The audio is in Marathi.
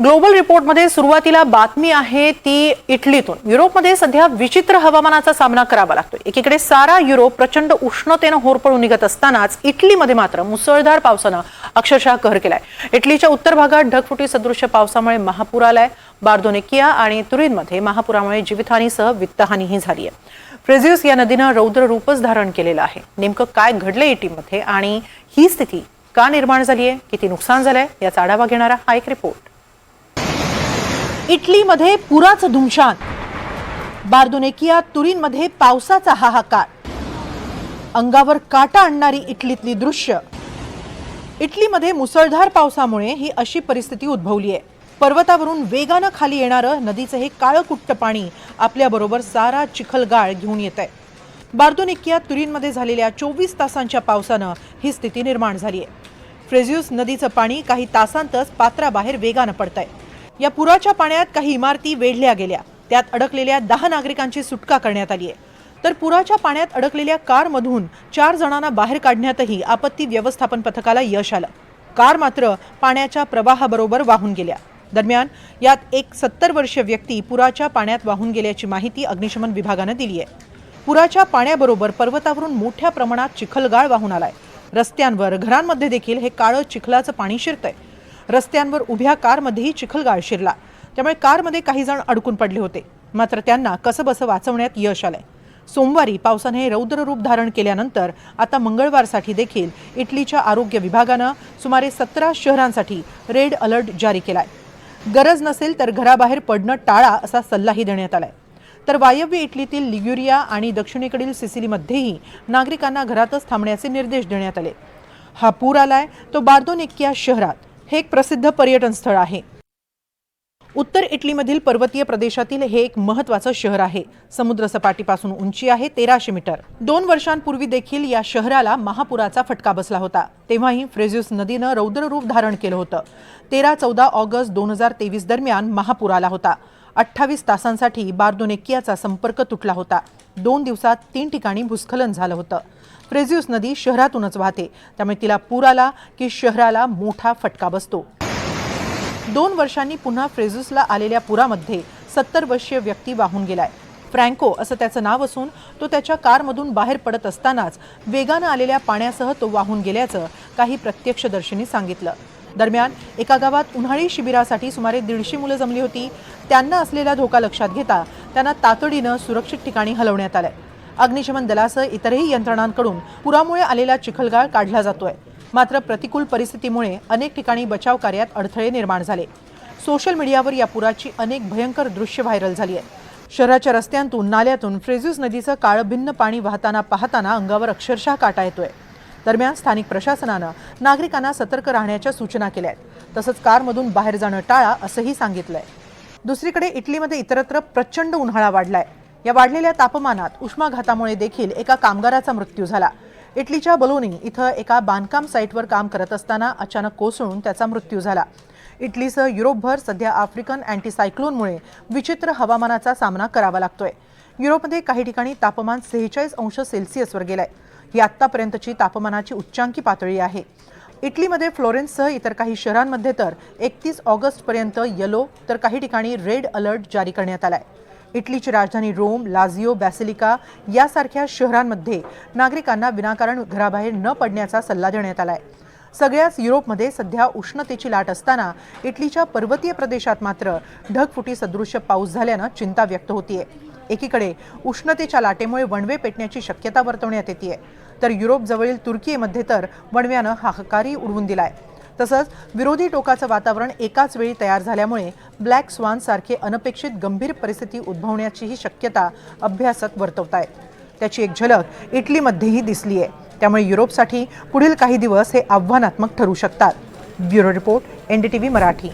ग्लोबल रिपोर्टमध्ये सुरुवातीला बातमी आहे ती इटलीतून. युरोपमध्ये सध्या विचित्र हवामानाचा सामना करावा लागतोय. एकीकडे सारा युरोप प्रचंड उष्णतेनं होरपळून निघत असतानाच इटलीमध्ये मात्र मुसळधार पावसानं अक्षरशः कहर केलाय. इटलीच्या उत्तर भागात ढगफुटी सदृश्य पावसामुळे महापूर आलाय. बार्दोनेकिया आणि तुरीनमध्ये महापुरामुळे जीवितहानीसह वित्तहानीही झाली आहे फ्रेझियस या नदीनं रौद्र रूपच धारण केलेलं आहे. नेमकं काय घडलं इटलीमध्ये आणि ही स्थिती का निर्माण झाली आहे किती नुकसान झालंय? याचा आढावा घेणारा हा एक रिपोर्ट इटलीमध्ये पुराचं धुमशान. बार्दोनेकिया तुरीनमध्ये पावसाचा हाहाकार. अंगावर काटा आणणारी इटलीतली दृश्य. इटलीमध्ये मुसळधार पावसामुळे ही अशी परिस्थिती उद्भवली आहे. पर्वतावरून वेगानं खाली येणारं नदीचं हे काळकुट्ट पाणी आपल्याबरोबर सारा चिखलगाळ घेऊन येत आहे बार्दोनेकिया तुरीनमध्ये झालेल्या चोवीस तासांच्या पावसानं ही स्थिती निर्माण झाली आहे. फ्रेझ्यूस नदीचं पाणी काही तासांतच पात्राबाहेर वेगानं पडतंय. या पुराच्या पाण्यात काही इमारती वेढल्या गेल्या. त्यात अडकलेल्या दहा नागरिकांची सुटका करण्यात आली आहे. तर पुराच्या पाण्यात अडकलेल्या कारमधून चार जणांना बाहेर काढण्यातही आपत्ती व्यवस्थापन पथकाला यश आलं. कार मात्र पाण्याच्या प्रवाहाबरोबर वाहून गेल्या. दरम्यान यात एक सत्तर वर्षीय व्यक्ती पुराच्या पाण्यात वाहून गेल्याची माहिती अग्निशमन विभागानं दिली आहे. पुराच्या पाण्याबरोबर पर्वतावरून मोठ्या प्रमाणात चिखलगाळ वाहून आलाय. रस्त्यांवर घरांमध्ये देखील हे काळं चिखलाचं पाणी शिरतंय. रस्त्यांवर उभ्या कारमध्येही चिखलगाळ शिरला. त्यामुळे कारमध्ये काही जण अडकून पडले होते. मात्र त्यांना कसंबसं वाचवण्यात यश आलंय. सोमवारी पावसाने हे रौद्र रूप धारण केल्यानंतर आता मंगळवारसाठी देखील इटलीच्या आरोग्य विभागानं सुमारे सतरा शहरांसाठी रेड अलर्ट जारी केलाय. गरज नसेल तर घराबाहेर पडणं टाळा असा सल्लाही देण्यात आलाय. तर वायव्य इटलीतील लिग्युरिया आणि दक्षिणेकडील सिसिलीमध्येही नागरिकांना घरातच थांबण्याचे निर्देश देण्यात आले. हा पूर आलाय तो बार्दोनेकिया शहरात. हे एक प्रसिद्ध पर्यटन स्थळ आहे. उत्तर इटलीमधील पर्वतीय प्रदेशातील हे एक महत्वाचं शहर आहे. समुद्र सपाटीपासून उंची आहे तेराशे मीटर. दोन वर्षांपूर्वी देखील या शहराला महापुराचा फटका बसला होता. तेव्हाही फ्रेझ्युस नदीनं रौद्र रूप धारण केलं होतं. तेरा चौदा ऑगस्ट दोन हजार तेवीस दरम्यान महापूर आला होता. अठ्ठावीस तासांसाठी बार्दोनेकियाचा संपर्क तुटला होता. दोन दिवसात तीन ठिकाणी भूस्खलन झालं होतं. फ्रेझ्युस नदी शहरातूनच वाहते. त्यामुळे तिला पूर आला की शहराला मोठा फटका बसतो. दोन वर्षांनी पुन्हा फ्रेझुसला आलेल्या पुरामध्ये सत्तर वर्षीय व्यक्ती वाहून गेलाय. फ्रँको असं त्याचं नाव असून तो त्याच्या कारमधून बाहेर पडत असतानाच वेगानं आलेल्या पाण्यासह तो वाहून गेल्याचं काही प्रत्यक्षदर्शींनी सांगितलं. दरम्यान एका गावात उन्हाळी शिबिरासाठी सुमारे दीडशे मुलं जमली होती. त्यांना असलेला धोका लक्षात घेता त्यांना तातडीनं सुरक्षित ठिकाणी हलवण्यात आलंय. अग्निशमन दलासह इतरही यंत्रणांकडून पुरामुळे आलेला चिखलगाळ काढला जातोय. मात्र प्रतिकूल परिस्थितीमुळे अनेक ठिकाणी बचाव कार्यात अडथळे निर्माण झाले. सोशल मीडियावर या पुराची अनेक भयंकर दृश्य व्हायरल झाली आहे शहराच्या रस्त्यांतून नाल्यातून फ्रेझ्यूस नदीचं काळभिन्न पाणी वाहताना पाहताना अंगावर अक्षरशः काटा येतोय. दरम्यान स्थानिक प्रशासनानं नागरिकांना सतर्क राहण्याच्या सूचना केल्या आहेत. तसंच कारमधून बाहेर जाणं टाळा असंही सांगितलंय. दुसरीकडे इटलीमध्ये इतरत्र प्रचंड उन्हाळा वाढलाय. या वाढलेल्या तापमानात उष्माघातामुळे देखील एका कामगाराचा मृत्यू झाला. इटलीच्या बलोनी इथं एका बांधकाम साईटवर काम करत असताना अचानक कोसळून त्याचा मृत्यू झाला. इटलीसह युरोपभर सध्या आफ्रिकन अँटीसायक्लोनमुळे विचित्र हवामानाचा सामना करावा लागतोय. युरोपमध्ये काही ठिकाणी तापमान सेहेचाळीस अंश सेल्सिअसवर गेलंय. ही आत्तापर्यंतची तापमानाची उच्चांकी पातळी आहे. इटलीमध्ये फ्लोरेन्ससह इतर काही शहरांमध्ये तर एकतीस ऑगस्टपर्यंत येलो तर काही ठिकाणी रेड अलर्ट जारी करण्यात आला आहे इटलीची राजधानी रोम लाझिओ बॅसिलिका यासारख्या शहरांमध्ये नागरिकांना विनाकारण घराबाहेर न पडण्याचा सल्ला देण्यात आला आहे सगळ्याच युरोपमध्ये सध्या उष्णतेची लाट असताना इटलीच्या पर्वतीय प्रदेशात मात्र ढगफुटी सदृश्य पाऊस झाल्यानं चिंता व्यक्त होतीये. एकीकडे उष्णतेच्या लाटेमुळे वणवे पेटण्याची शक्यता वर्तवण्यात येते. आहे तर युरोपजवळील तुर्कीमध्ये तर वणव्यानं हाहाकारी उडवून दिलाय. तसंच विरोधी टोकाचं वातावरण एकाच वेळी तयार झाल्यामुळे ब्लॅक स्वान सारखे अनपेक्षित गंभीर परिस्थिती उद्भवण्याचीही शक्यता अभ्यासक आहे त्याची एक झलक इटलीमध्येही दिसली आहे त्यामुळे युरोपसाठी पुढील काही दिवस हे आव्हानात्मक ठरू शकतात. Bureau report N D T V Marathi.